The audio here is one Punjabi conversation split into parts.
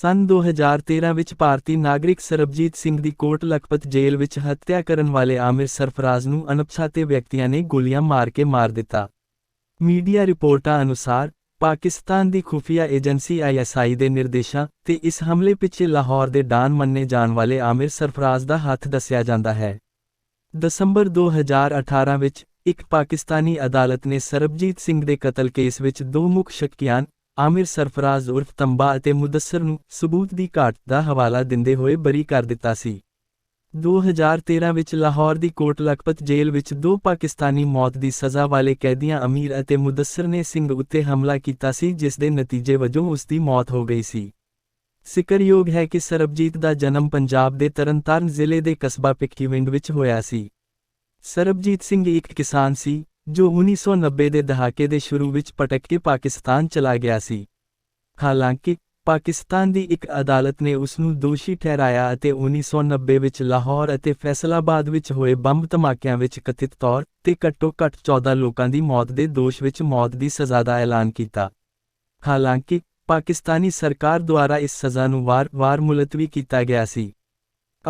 ਸਨ 2013 ਵਿੱਚ ਭਾਰਤੀ ਨਾਗਰਿਕ ਸਰਬਜੀਤ ਸਿੰਘ ਦੀ ਕੋਟ ਲਖਪਤ ਜੇਲ੍ਹ ਵਿੱਚ ਹੱਤਿਆ ਕਰਨ ਵਾਲੇ ਆਮਿਰ ਸਰਫਰਾਜ਼ ਨੂੰ ਅਣਪਛਾਤੇ ਵਿਅਕਤੀਆਂ ਨੇ ਗੋਲੀਆਂ ਮਾਰ ਕੇ ਮਾਰ ਦਿੱਤਾ। ਮੀਡੀਆ ਰਿਪੋਰਟਾਂ ਅਨੁਸਾਰ, ਪਾਕਿਸਤਾਨ ਦੀ ਖੁਫੀਆ ਏਜੰਸੀ ਆਈਐਸਆਈ ਦੇ ਨਿਰਦੇਸ਼ਾਂ ਤੇ ਇਸ ਹਮਲੇ ਪਿੱਛੇ ਲਾਹੌਰ ਦੇ ਡਾਨ ਮੰਨੇ ਜਾਣ ਵਾਲੇ ਆਮਿਰ ਸਰਫਰਾਜ਼ ਦਾ ਹੱਥ ਦੱਸਿਆ ਜਾਂਦਾ ਹੈ। ਦਸੰਬਰ 2018 ਵਿੱਚ ਇੱਕ ਪਾਕਿਸਤਾਨੀ ਅਦਾਲਤ ਨੇ ਸਰਬਜੀਤ ਸਿੰਘ ਦੇ ਕਤਲ ਕੇਸ ਵਿੱਚ ਦੋ ਮੁੱਖ ਸ਼ੱਕੀਆਂ ਆਮਿਰ ਸਰਫਰਾਜ਼ ਉਰਫ ਤੰਬਾ ਅਤੇ ਮੁਦੱਸਰ ਨੂੰ ਸਬੂਤ ਦੀ ਘਾਟ ਦਾ ਹਵਾਲਾ ਦਿੰਦੇ ਹੋਏ ਬਰੀ ਕਰ ਦਿੱਤਾ ਸੀ। 2013 ਵਿੱਚ ਲਾਹੌਰ ਦੀ ਕੋਟ ਲਖਪਤ ਜੇਲ੍ਹ ਵਿੱਚ ਦੋ ਪਾਕਿਸਤਾਨੀ ਮੌਤ ਦੀ ਸਜ਼ਾ ਵਾਲੇ ਕੈਦੀਆਂ ਅਮੀਰ ਅਤੇ ਮੁਦੱਸਰ ਨੇ ਸਿੰਘ ਉੱਤੇ ਹਮਲਾ ਕੀਤਾ ਸੀ, ਜਿਸ ਦੇ ਨਤੀਜੇ ਵਜੋਂ ਉਸ ਦੀ ਮੌਤ ਹੋ ਗਈ ਸੀ। ਸਿਕਰਯੋਗ ਹੈ ਕਿ ਸਰਬਜੀਤ ਦਾ ਜਨਮ ਪੰਜਾਬ ਦੇ ਤਰਨਤਾਰਨ ਜ਼ਿਲ੍ਹੇ ਦੇ ਕਸਬਾ ਪਿੱਕੀਵਿੰਡ ਵਿੱਚ ਹੋਇਆ ਸੀ। ਸਰਬਜੀਤ ਸਿੰਘ ਇੱਕ ਕਿਸਾਨ ਸੀ ਜੋ 1990 ਦੇ ਦਹਾਕੇ ਦੇ ਸ਼ੁਰੂ ਵਿੱਚ ਭਟਕ ਕੇ ਪਾਕਿਸਤਾਨ ਚਲਾ ਗਿਆ ਸੀ। ਹਾਲਾਂਕਿ, ਪਾਕਿਸਤਾਨ ਦੀ ਇੱਕ ਅਦਾਲਤ ਨੇ ਉਸ ਨੂੰ ਦੋਸ਼ੀ ਠਹਿਰਾਇਆ ਅਤੇ 1990 ਵਿੱਚ ਲਾਹੌਰ ਅਤੇ ਫੈਸਲਾਬਾਦ ਵਿੱਚ ਹੋਏ ਬੰਬ ਧਮਾਕਿਆਂ ਵਿੱਚ ਕਥਿਤ ਤੌਰ ਤੇ ਘੱਟੋ-ਘੱਟ 14 ਲੋਕਾਂ ਦੀ ਮੌਤ ਦੇ ਦੋਸ਼ ਵਿੱਚ ਮੌਤ ਦੀ ਸਜ਼ਾ ਦਾ ਐਲਾਨ ਕੀਤਾ। ਹਾਲਾਂਕਿ, ਪਾਕਿਸਤਾਨੀ ਸਰਕਾਰ ਦੁਆਰਾ ਇਸ ਸਜ਼ਾ ਨੂੰ ਵਾਰ-ਵਾਰ ਮੁਲਤਵੀ ਕੀਤਾ ਗਿਆ ਸੀ।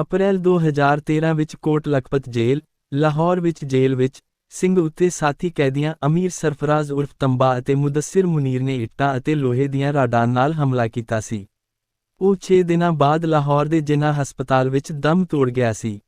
ਅਪ੍ਰੈਲ 2013 ਵਿੱਚ ਕੋਟ ਲਖਪਤ ਜੇਲ੍ਹ, ਲਾਹੌਰ ਵਿੱਚ ਜੇਲ੍ਹ ਵਿੱਚ ਸਿੰਘ ਉੱਤੇ ਸਾਥੀ ਕੈਦੀਆਂ ਅਮੀਰ ਸਰਫਰਾਜ਼ ਉਰਫ ਤੰਬਾ ਅਤੇ ਮੁਦੱਸਿਰ ਮੁਨੀਰ ਨੇ ਇੱਟਾਂ ਅਤੇ ਲੋਹੇ ਦੀਆਂ ਰਾਡਾਂ ਨਾਲ ਹਮਲਾ ਕੀਤਾ ਸੀ। ਉਹ 6 ਦਿਨਾਂ ਬਾਅਦ ਲਾਹੌਰ ਦੇ ਜਿਨਾ ਹਸਪਤਾਲ ਵਿੱਚ ਦਮ ਤੋੜ ਗਿਆ ਸੀ।